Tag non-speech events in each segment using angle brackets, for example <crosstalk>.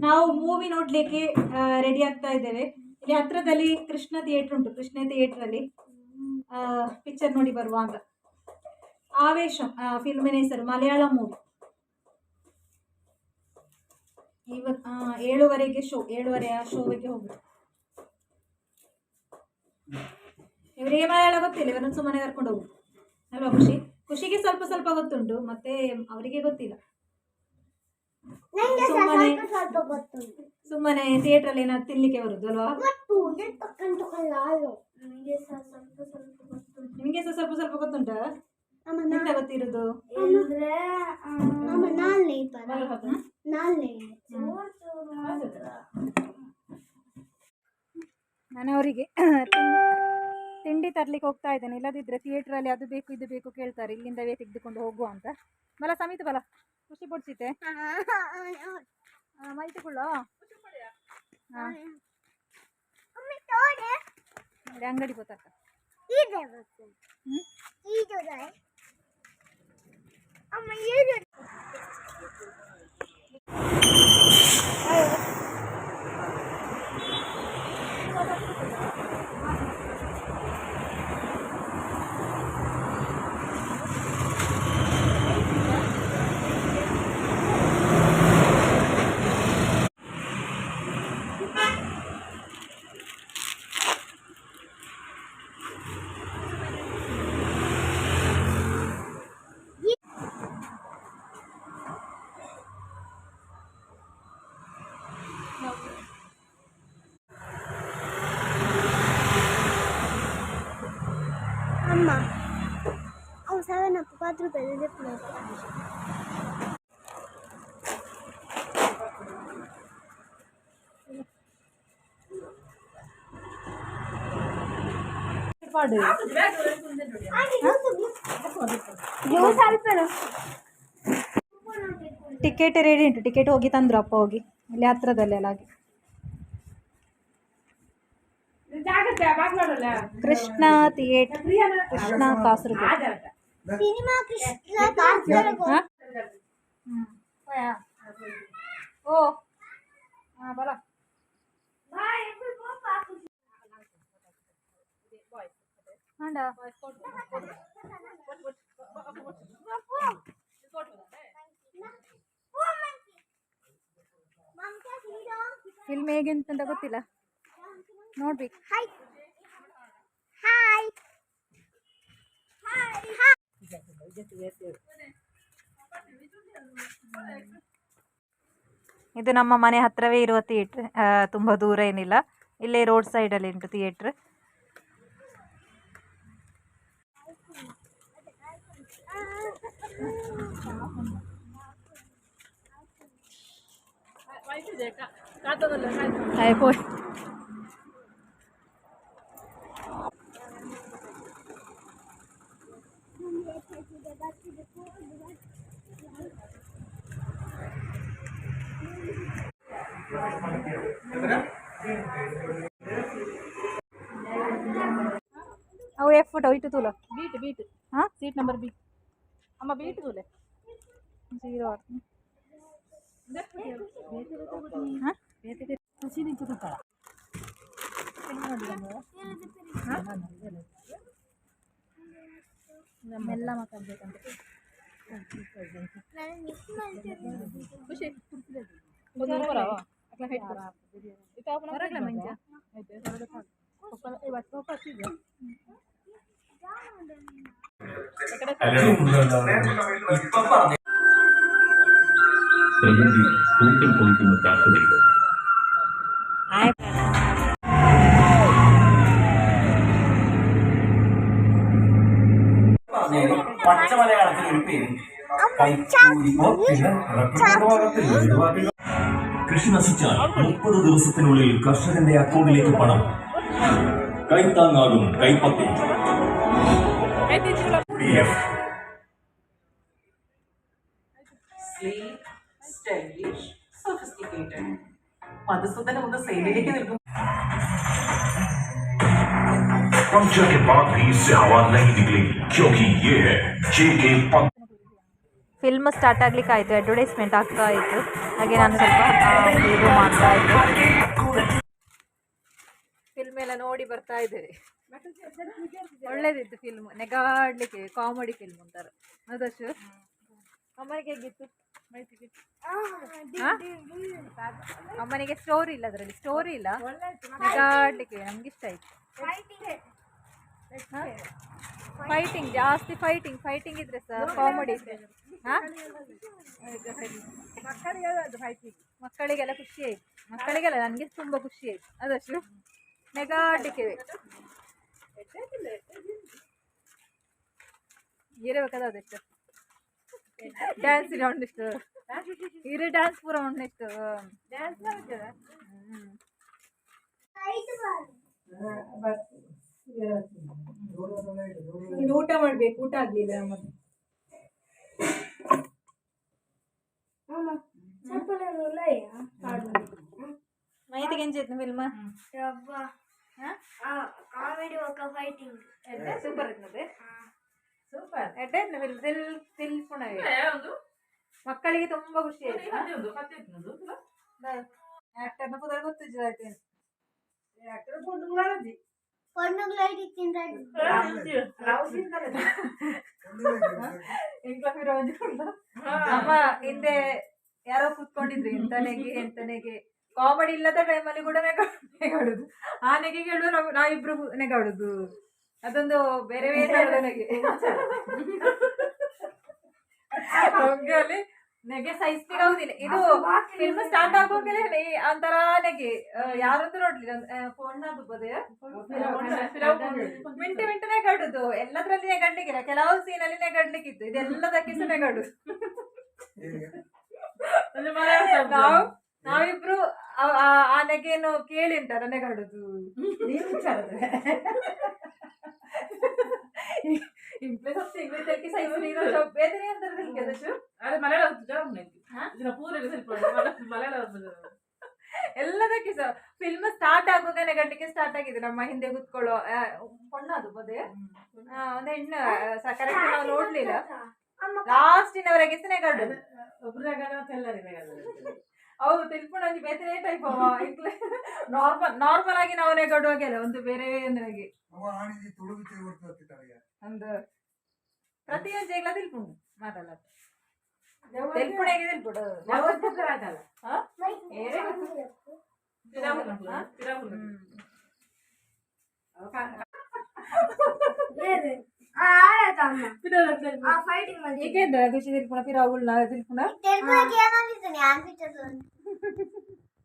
ನಾವು ಮೂವಿ ನೋಡಲಿಕ್ಕೆ ರೆಡಿ ಆಗ್ತಾ ಇದ್ದೇವೆ. ಇಲ್ಲಿ ಹತ್ರದಲ್ಲಿ ಕೃಷ್ಣ ಥಿಯೇಟರ್ ಉಂಟು. ಕೃಷ್ಣ ಥಿಯೇಟರ್ ಅಲ್ಲಿ ಪಿಕ್ಚರ್ ನೋಡಿ ಬರುವ ಅಂತ ಆವೇಶ ಫಿಲ್ಮಿನ ಹೆಸರು ಮಲಯಾಳಂ ಮೂವಿ ಇವ ಆ, ಏಳುವರೆಗೆ ಶೋ ಏಳುವರೆ ಆ ಶೋವಿಗೆ ಹೋಗುದು ಇವರಿಗೆ ಮಲಯಾಳ ಗೊತ್ತಿಲ್ಲ? ಇವರನ್ನು ಸುಮ್ಮನೆ ಕರ್ಕೊಂಡು ಹೋಗುದು ಅಲ್ವಾ ಖುಷಿ? ಖುಷಿಗೆ ಸ್ವಲ್ಪ ಸ್ವಲ್ಪ ಗೊತ್ತುಂಟು. ಮತ್ತೆ ಅವರಿಗೆ ಗೊತ್ತಿಲ್ಲ. ಸುಮ್ಮನೆ ಸುಮ್ಮನೆ ಥಿಯೇಟರ್ ಅಲ್ಲಿ ಏನಾದ್ರು ತಿನ್ಲಿಕ್ಕೆ ಬರುದಲ್ವಾ ಕಲ್ಲಾಲು ಸ್ವಲ್ಪ ಸ್ವಲ್ಪ ನಿಮಗೆ ಸಹ ಸ್ವಲ್ಪ ಸ್ವಲ್ಪ ಗೊತ್ತುಂಟಾ? ಎಂತ ಗೊತ್ತಿರುದು? ನಾನು ಅವರಿಗೆ ತಿಂಡಿ ತರ್ಲಿಕ್ಕೆ ಹೋಗ್ತಾ ಇದ್ದೇನೆ. ಇಲ್ಲದಿದ್ರೆ ಥಿಯೇಟರ್ ಅಲ್ಲಿ ಅದು ಬೇಕು ಇದು ಬೇಕು ಕೇಳ್ತಾರೆ. ಇಲ್ಲಿಂದವೇ ತೆಗೆದುಕೊಂಡು ಹೋಗುವ ಅಂತ. ಬಲ ಸಮಿತ ಬಲ. ಖುಷಿ ಪಡಿಸಿತೆ ಮೈತುಕೊಳ್ಳ ಅಮ್ಮ ತೋಡೆ. ಅಂಗಡಿ ಗೊತ್ತಾಗ್ತ ಇದೆ ಗೊತ್ತು ಹ್ಮ್? ಇದೆ ಅಮ್ಮ ಇದೆ ಅಮ್ಮ ಅವು ಸೆವೆನ್ ಅಪ್ ಹತ್ತು ರೂಪಾಯಿ ಇದೆ ಪ್ಲೇಟ್ ಪಾಡು ಜ್ಯೂಸ್ ಅಲ್ಪ ಟಿಕೆಟ್ ರೆಡಿ ಉಂಟು ಟಿಕೆಟ್ ಹೋಗಿ ತಂದ್ರು ಅಪ್ಪ ಹೋಗಿ ಇಲ್ಲಿ ಹತ್ರದಲ್ಲಿ ಎಲ್ಲ ಹಾಗೆ ಕೃಷ್ಣ ಥಿಯೇಟರ್ ಕೃಷ್ಣ ಕಾಸರಗೋಡು ಸಿನಿಮಾ ಕೃಷ್ಣ ಕಾಸರಗೋಡು ಹಾ? ಹ್ಮ್. ಓ ಹಾ ಬಲ ಹಾಂಡ ಫಿಲ್ಮ್ ಹೇಗಿಂತ ಅಂತ ಗೊತ್ತಿಲ್ಲ ನೋಡ್ಬೇಕು ಇದು ನಮ್ಮ ಮನೆ ಹತ್ರವೇ ಇರುವ ಥಿಯೇಟ್ರ್ ತುಂಬ ದೂರ ಏನಿಲ್ಲ. ಇಲ್ಲೇ ರೋಡ್ ಸೈಡಲ್ಲಿ ಉಂಟು ಥಿಯೇಟ್ರ್ ಹಾಯ್ ಅವು ಎಫ್ ಫೋಟೋ ಇಟ್ಟು ತೂಲ ಬೀಟ್ ಬೀಟ್ ಹಾಂ ಸೀಟ್ ನಂಬರ್ ಬಿ ಅಮ್ಮ ಬೀಟ್ ತೂಲೆ ಜೀರೋ ಹಾಂ ಖುಷಿ ನಿಂತು ಕೂತಾಳ ಮೆಲ್ಲ ಮಾತಾಡ್ಬೇಕಂತ ನಾನು ಮಿಸ್ ಮಾಡ್ತೀನಿ ಖುಷಿ ಹೊರಗ್ಲ ಮಂಜ പ്രകൃതി പൂക്കൾ പൊഴിക്കുന്ന കാത്തുനിൽക്കും പച്ച മലയാളത്തിൽ ഒരു പേര് കൈക്കൂലി ഓ, പിന്നെ റബ്ബർ ഭാഗത്തിൽ ഒരുപാട് കൃഷി നശിച്ചാൽ മുപ്പത് ദിവസത്തിനുള്ളിൽ കർഷകന്റെ അക്കൗണ്ടിലേക്ക് പണം കൈത്താങ്ങാകും കൈപ്പത്തി sleek, stylish, sophisticated. മധുസൂദന ഒന്ന് സൈഡിലേക്ക് നിൽക്കും पंक्चर के बाद भी इससे हवा नहीं निकलेगी क्योंकि ये है जे के पंख ಫಿಲ್ಮ್ ಸ್ಟಾರ್ಟ್ ಆಗ್ಲಿಕ್ಕೆ ಆಯಿತು ಅಡ್ವರ್ಟೈಸ್ಮೆಂಟ್ ಆಗ್ತಾ ಇತ್ತು ಹಾಗೆ ನಾನು ಸ್ವಲ್ಪ ಇದು ಮಾಡ್ತಾ ಇದ್ದೆ ಫಿಲ್ಮ್ ಎಲ್ಲ ನೋಡಿ ಬರ್ತಾ ಇದ್ದೇವೆ. ಒಳ್ಳೇದಿತ್ತು ಫಿಲ್ಮ್ ನೆಗಾಡ್ಲಿಕ್ಕೆ ಕಾಮಿಡಿ ಫಿಲ್ಮ್ ಅಂತಾರ ಹೌದಷ್ಟು ಅಮ್ಮನಿಗೆ ಹೇಗಿತ್ತು? ಅಮ್ಮನಿಗೆ ಸ್ಟೋರಿ ಇಲ್ಲ ಅದರಲ್ಲಿ. ಸ್ಟೋರಿ ಇಲ್ಲ. ನೆಗಾಡ್ಲಿಕ್ಕೆ ನಮ್ಗೆ ಇಷ್ಟ ಆಯ್ತು. ಫೈಟಿಂಗ್ ಜಾಸ್ತಿ ಫೈಟಿಂಗ್ ಫೈಟಿಂಗ್ ಇದ್ರೆ ಸರ್ ಕಾಮಿಡಿ ಮಕ್ಕಳಿಗೆಲ್ಲ ಖುಷಿ ಆಯ್ತು. ಮಕ್ಕಳಿಗೆಲ್ಲ ನನಗೆ ತುಂಬ ಖುಷಿ ಆಯ್ತು. ಅದಷ್ಟು ನೆಗಾಡ್ಲಿಕ್ಕೆ ಇರಬೇಕಾದ ಅದೆಷ್ಟು ಡ್ಯಾನ್ಸ್ ಒಂದಿಷ್ಟು ಇರು ಡ್ಯಾನ್ಸ್ ಪೂರ ಒಂದಿಷ್ಟು ಹ್ಞೂ ಊಟ ಮಾಡ್ಬೇಕು ಊಟ ಆಗ್ಲಿಲ್ಲ ಮತ್ತೆ ಉಲ್ಲಯ್ಯ ಮೈತಿಗೆ ಎಂಜಿತ್ತು ಫಿಲ್ಮ್ ಆ ಫೈಟಿಂಗ್ ಸೂಪರ್ ಇರ್ತದೆ ಸೂಪರ್ ಎಡ್ಡೆ ಫಿಲ್ಮ್ ತಿಲ್ ಮಕ್ಕಳಿಗೆ ತುಂಬಾ ಖುಷಿ ಆಯ್ತು. ಅದೇ ಒಂದು ಕತೆ ಇತ್ತು ಆಕ್ಟರ್ನ ಪುದರ್ ಗೊತ್ತಿದ್ದು ಆಯ್ತು పొన్నుకు లైట్ ఇచ్చిండ్రు ಅಮ್ಮ ಹಿಂದೆ ಯಾರೋ ಕೂತ್ಕೊಂಡಿದ್ರು ಎಂತನೆಗೆ ಎಂತನೆಗೆ ಕಾಮಿಡಿ ಇಲ್ಲದ ಟೈಮಲ್ಲಿ ಕೂಡ ನೆಗ- ನೆಗಾಡುದು ಆ ನೆಗೆಗೆ ಹೇಳುವ ನಾವು ನಾವಿಬ್ರು ನೆಗಾಡುದು ಅದೊಂದು ಬೇರೆ ಬೇರೆ ತರದ <laughs> ನೆಗೆ ನಮ್ಗೆ ಅಲ್ಲಿ ನೆಗೆ ಸಹಿಸ್ತಿರೋದಿಲ್ಲ ಇದು ಫಿಲ್ಮ್ ಸ್ಟಾರ್ಟ್ ಆಗುವಾಗಲೇ ಹೇಳಿ ಒಂಥರ ನೆಗೆ ಯಾರತ್ರ ಯಾರಂತೂ ನೋಡ್ಲಿಲ್ಲ ಫೋನ್ನದು ಬದೇ ಮಿಂಟು ಮಿಂಟು ಕಡುದು ಎಲ್ಲದ್ರಲ್ಲಿ ನೆಗಡ್ಲಿಕ್ಕಿಲ್ಲ ಕೆಲವು ಸೀನಲ್ಲಿ ನೆಗಡ್ಲಿಕ್ಕಿತ್ತು ಇದೆಲ್ಲದಕ್ಕಿಂತ ನೆಗಡು ನೆಗಾಡುದು ನಾವು ನಾವಿಬ್ರು ಆ ನೆಗೆಯನ್ನು ಕೇಳಿ ಉಂಟಾರ ನೆಗಾಡುದು ಅದೇ ಮಲಯಾಳ? ಇದನ್ನ ಸ್ವಲ್ಪ ಎಲ್ಲದಕ್ಕೆ ಸಹ ಫಿಲ್ಮ್ ಸ್ಟಾರ್ಟ್ ಆಗುವಾಗ ಗಂಟೆಗೆ ಸ್ಟಾರ್ಟ್ ಆಗಿದೆ ನಮ್ಮ ಹಿಂದೆ ಕುತ್ಕೊಳ್ಳೋ ಕೊಣ್ಣ ಅದು ಒಂದು ಹೆಣ್ಣು ಕರೆಕ್ಟ್ ನಾವು ನೋಡ್ಲಿಲ್ಲ ಲಾಸ್ಟಿನವರೆಗೆ ಸಹ ನೆಗಡುದು ಒಬ್ರಾಗ ಎಲ್ಲರಿಗೆ ಅವರು ತಿಳ್ಕೊಂಡಂಗೆ ಬೇರೆ ಟೈಪ್ ಅವ. ಇಟ್ಲೆ ನಾರ್ಮಲ್ ನಾರ್ಮಲ್ ಆಗಿ ನಾವೇ ಗಡುವಾಗೆಲ್ಲ ಒಂದು ಬೇರೆ ಅಂದ್ರೆ ಒಂದು ಪ್ರತಿಯೊಂದು ಜೈಲ ತಿಳ್ಕೊಂಡು ಮಾತಲ್ಲ ತಿಳ್ಕೊಂಡಾಗಿ ತಿಳ್ಕೊಡು ಯಾವತ್ತು ಫೈಟಿಂಗ್ ಏಕೆಂದ್ರೆ ಖುಷಿ ತಿಳ್ಕೊಂಡ ಪಿರಾವುಳ್ನ తెలుగులోకి ఏమనిపిస్తుంది అనిపించదు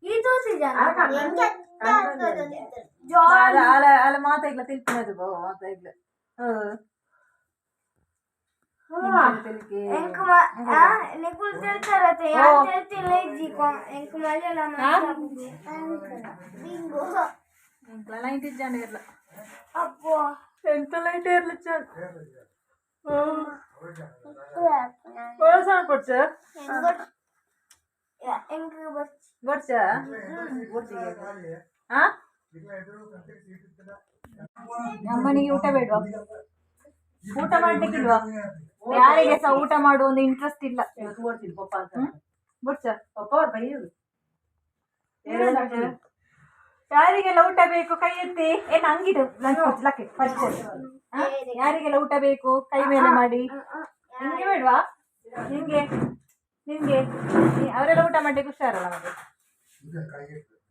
ఈ చూసి ಅಲ್ಲ ಅಲ್ಲ ಅಲ್ಲ ಮಾತಾಗ್ಲ ತಿಳ್ಕೊಂಡದು ಬೋ ಮಾತಾಗ್ಲ ತಿಳ್ಕೆ ఇంక నీకు తెలుసు എനിക്ക് ಹಾ ನಮ್ಮನೆಗೆ ಊಟ ಬೇಡವಾ? ಊಟ ಮಾಡ್ಲಿಕ್ಕಿಲ್ವಾ? ಯಾರಿಗೆ ಸಹ ಊಟ ಮಾಡುವ ಒಂದು ಇಂಟ್ರೆಸ್ಟ್ ಇಲ್ಲ. ಯಾರಿಗೆಲ್ಲ ಊಟ ಬೇಕು ಕೈ ಎತ್ತಿ? ಏನ್ ನಂಗಿಡು ಯಾರಿಗೆಲ್ಲ ಊಟ ಬೇಕು ಕೈ ಮೇಲೆ ಮಾಡಿ? ಹಿಂಗೆ ಬೇಡವಾ? ಹಿಂಗೆ ನಿಮ್ಗೆ? ಅವರೆಲ್ಲ ಊಟ ಮಾಡಲಿಕ್ಕೆ ಹುಷಾರಲ್ಲ ಮತ್ತೆ?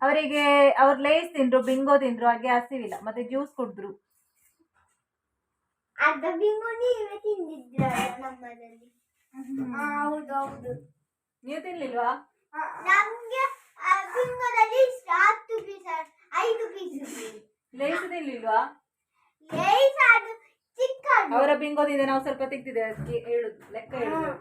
ಅವರಿಗೆ ಅವ್ರು ಲೇಸ್ ತಿಂದ್ರು ಬಿಂಗೋ ತಿಂದ್ರು ಹಾಗೆ ಹಸಿವಿಲ್ಲ ಮತ್ತೆ ಜ್ಯೂಸ್ ಕುಡಿದ್ರು. ಅರ್ಧ ಬಿಂಗೋ ನೀವೇ ತಿಂದಿದ್ರ ನಮ್ಮದಲ್ಲಿ ಹೌದು ಹೌದು. ನೀವು ತಿನ್ಲಿಲ್ವಾ? ನಮ್ಗೆ ಬಿಂಗೋದಲ್ಲಿ ಹತ್ತು ಪೀಸ್ ಐದು ಪೀಸ್ ಲೇಸ್ ತಿನ್ಲಿಲ್ವಾ? ಲೇಸ್ ಅದು ಚಿಕ್ಕ ಅವರ ಬಿಂಗೋದಿಂದ ನಾವು ಸ್ವಲ್ಪ ತೆಗ್ದಿದ್ದೇವೆ ಅದಕ್ಕೆ ಹೇಳುದು ಲೆಕ್ಕ ಹೇಳುದು.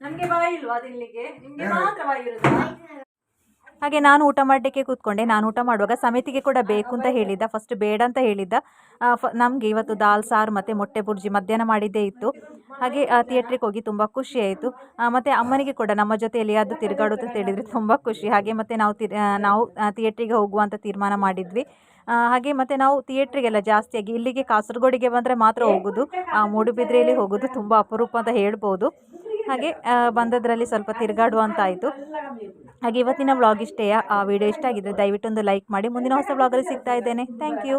ನಮ್ಗೆ ಬಾಯಿಲ್ವಾ ತಿನ್ಲಿಕ್ಕೆ ನಿಮ್ಗೆ ಮಾತ್ರ ಬಾಯಿ ಇರುದಾ ಹಾಗೆ ನಾನು ಊಟ ಮಾಡಲಿಕ್ಕೆ ಕೂತ್ಕೊಂಡೆ. ನಾನು ಊಟ ಮಾಡುವಾಗ ಸಮಿತಿಗೆ ಕೂಡ ಬೇಕು ಅಂತ ಹೇಳಿದ್ದ ಫಸ್ಟ್ ಬೇಡ ಅಂತ ಹೇಳಿದ್ದ. ನಮಗೆ ಇವತ್ತು ದಾಲ್ ಸಾರು ಮತ್ತು ಮೊಟ್ಟೆ ಬುರ್ಜಿ ಮಧ್ಯಾಹ್ನ ಮಾಡಿದ್ದೇ ಇತ್ತು. ಹಾಗೆ ಥಿಯೇಟ್ರಿಗೆ ಹೋಗಿ ತುಂಬ ಖುಷಿ ಆಯಿತು. ಮತ್ತು ಅಮ್ಮನಿಗೆ ಕೂಡ ನಮ್ಮ ಜೊತೆ ಅದು ತಿರುಗಾಡೋದು ಅಂತ ಹೇಳಿದರೆ ತುಂಬ ಖುಷಿ. ಹಾಗೆ ಮತ್ತು ನಾವು ಆ, ನಾವು ಥಿಯೇಟ್ರಿಗೆ ಹೋಗುವ ಅಂತ ತೀರ್ಮಾನ ಮಾಡಿದ್ವಿ. ಹಾಗೆ ಮತ್ತು ನಾವು ಥಿಯೇಟ್ರಿಗೆಲ್ಲ ಜಾಸ್ತಿಯಾಗಿ ಇಲ್ಲಿಗೆ ಕಾಸರಗೋಡಿಗೆ ಬಂದರೆ ಮಾತ್ರ ಹೋಗೋದು. ಮೂಡುಬಿದ್ರೆಯಲ್ಲಿ ಹೋಗೋದು ತುಂಬ ಅಪರೂಪ ಅಂತ ಹೇಳ್ಬೋದು. ಹಾಗೆ ಬಂದದ್ರಲ್ಲಿ ಸ್ವಲ್ಪ ತಿರುಗಾಡುವಂತಾಯಿತು ಹಾಗೆ ಇವತ್ತಿನ ವ್ಲಾಗ್ ಇಷ್ಟೇ. ಆ ವಿಡಿಯೋ ಇಷ್ಟ ಆಗಿದ್ರೆ ದಯವಿಟ್ಟು ಒಂದು ಲೈಕ್ ಮಾಡಿ. ಮುಂದಿನ ಹೊಸ ವ್ಲಾಗಲ್ಲಿ ಸಿಗ್ತಾ ಇದ್ದೇನೆ. Thank you